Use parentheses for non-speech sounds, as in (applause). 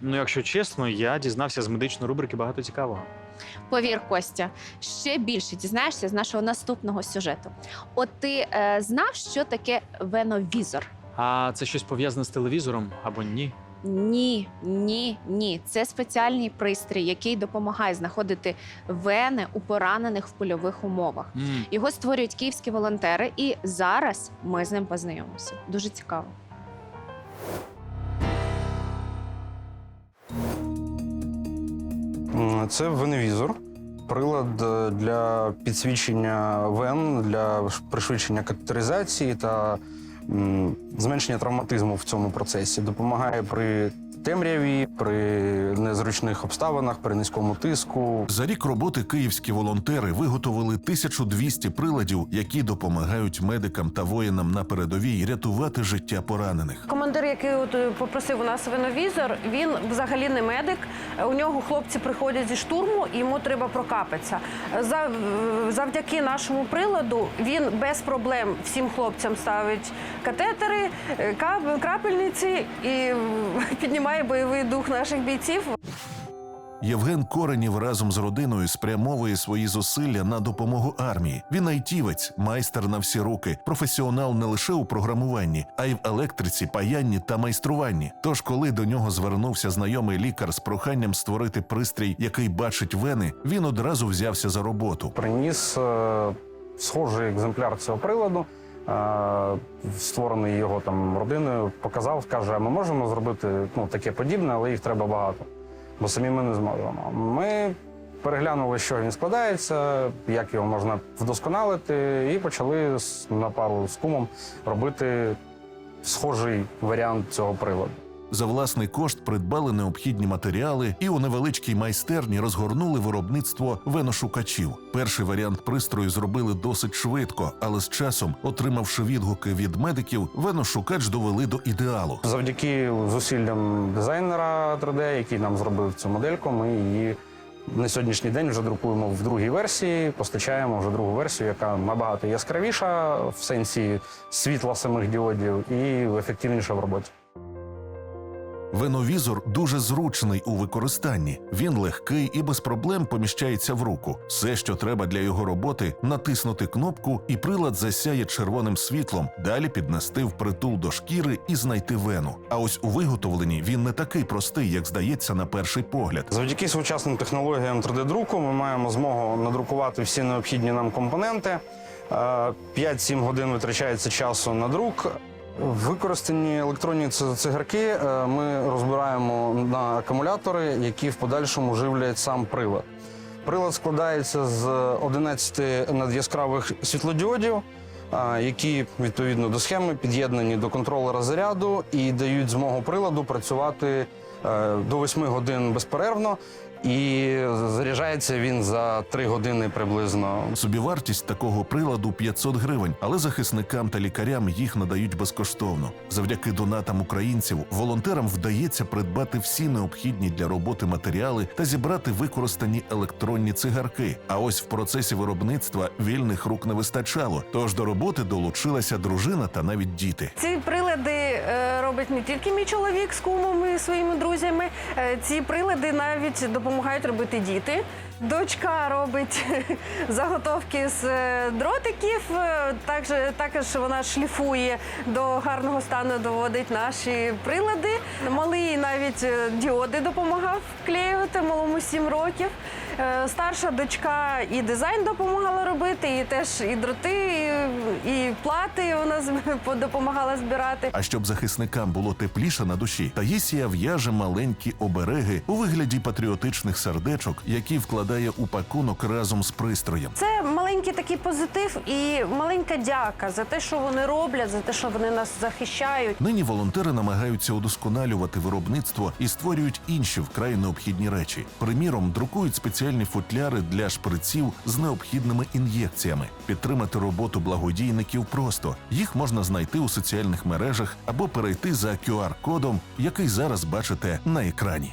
Ну, якщо чесно, я дізнався з медичної рубрики багато цікавого. Повір, Костя, ще більше дізнаєшся з нашого наступного сюжету. От ти е, знав, що таке веновізор? А це щось пов'язане з телевізором або ні? Ні, ні, ні. Це спеціальний пристрій, який допомагає знаходити вени у поранених в польових умовах. М, Його створюють київські волонтери, і зараз ми з ним познайомимося. Дуже цікаво. Це веневізор, прилад е, для підсвічення вен, для пришвидшення катетеризації та зменшення травматизму в цьому процесі. Допомагає при темряві, при незручних обставинах, при низькому тиску. За рік роботи київські волонтери виготовили 1200 приладів, які допомагають медикам та воїнам на передовій рятувати життя поранених. Командир, який от е, попросив у нас виновізор, він взагалі не медик. У нього хлопці приходять зі штурму, і йому треба прокапатися. За- Завдяки нашому приладу він без проблем всім хлопцям ставить катетери, е, кап- крапельниці і е, (laughs) піднімає бойовий дух наших бійців. Євген Коренів разом з родиною спрямовує свої зусилля на допомогу армії. Він айтівець, майстер на всі руки, професіонал не лише у програмуванні, а й в електриці, паянні та майструванні. Тож, коли до нього звернувся знайомий лікар з проханням створити пристрій, який бачить вени, він одразу взявся за роботу. Приніс е, схожий екземпляр цього приладу, створений його там родиною, показав, каже: ми можемо зробити ну, таке подібне, але їх треба багато, бо самі ми не зможемо. Ми переглянули, що він складається, як його можна вдосконалити, і почали на пару з кумом робити схожий варіант цього приладу. За власний кошт придбали необхідні матеріали і у невеличкій майстерні розгорнули виробництво веношукачів. Перший варіант пристрою зробили досить швидко, але з часом, отримавши відгуки від медиків, веношукач довели до ідеалу. Завдяки зусиллям дизайнера 3D, який нам зробив цю модельку, ми її на сьогоднішній день вже друкуємо в другій версії, постачаємо вже другу версію, яка набагато яскравіша в сенсі світла самих діодів і ефективніша в роботі. Веновізор дуже зручний у використанні. Він легкий і без проблем поміщається в руку. Все, що треба для його роботи, натиснути кнопку, і прилад засяє червоним світлом, далі піднести впритул до шкіри і знайти вену. А ось у виготовленні він не такий простий, як здається на перший погляд. Завдяки сучасним технологіям 3D-друку ми маємо змогу надрукувати всі необхідні нам компоненти. Е, 5-7 годин витрачається часу на друк. Використані електронні цигарки е, ми розбираємо на акумулятори, які в подальшому живлять сам прилад. Прилад складається з 11 надяскравих світлодіодів, які відповідно до схеми під'єднані до контролера заряду і дають змогу приладу працювати е, до 8 годин безперервно. І заряджається він за 3 години приблизно. Собівартість такого приладу 500 гривень, але захисникам та лікарям їх надають безкоштовно. Завдяки донатам українців волонтерам вдається придбати всі необхідні для роботи матеріали та зібрати використані електронні цигарки. А ось в процесі виробництва вільних рук не вистачало. Тож до роботи долучилася дружина та навіть діти. Ці прилади робить не тільки мій чоловік з кумом і своїми друзями. Е, ці прилади навіть допомагають робити діти. Дочка робить (laughs) заготовки з е, дротиків. е, Також, також вона шліфує до гарного стану, доводить наші прилади. Малий навіть діоди допомагав вклеювати, малому 7 років. Е, Старша дочка і дизайн допомагала робити, і теж і дроти, і, і плати вона допомагала збирати. А щоб захисникам було тепліше на душі, Таїсія в'яже маленькі обереги у вигляді патріотичних сердечок, які вкладає у пакунок разом з пристроєм. Це маленький такий позитив і маленька дяка за те, що вони роблять, за те, що вони нас захищають. Нині волонтери намагаються удосконалювати виробництво і створюють інші вкрай необхідні речі. Приміром, друкують спеціальні футляри для шприців з необхідними ін'єкціями. Підтримати роботу благодійників просто їх можна знайти у соціальних мережах або перейти за QR-кодом, який зараз бачите на екрані.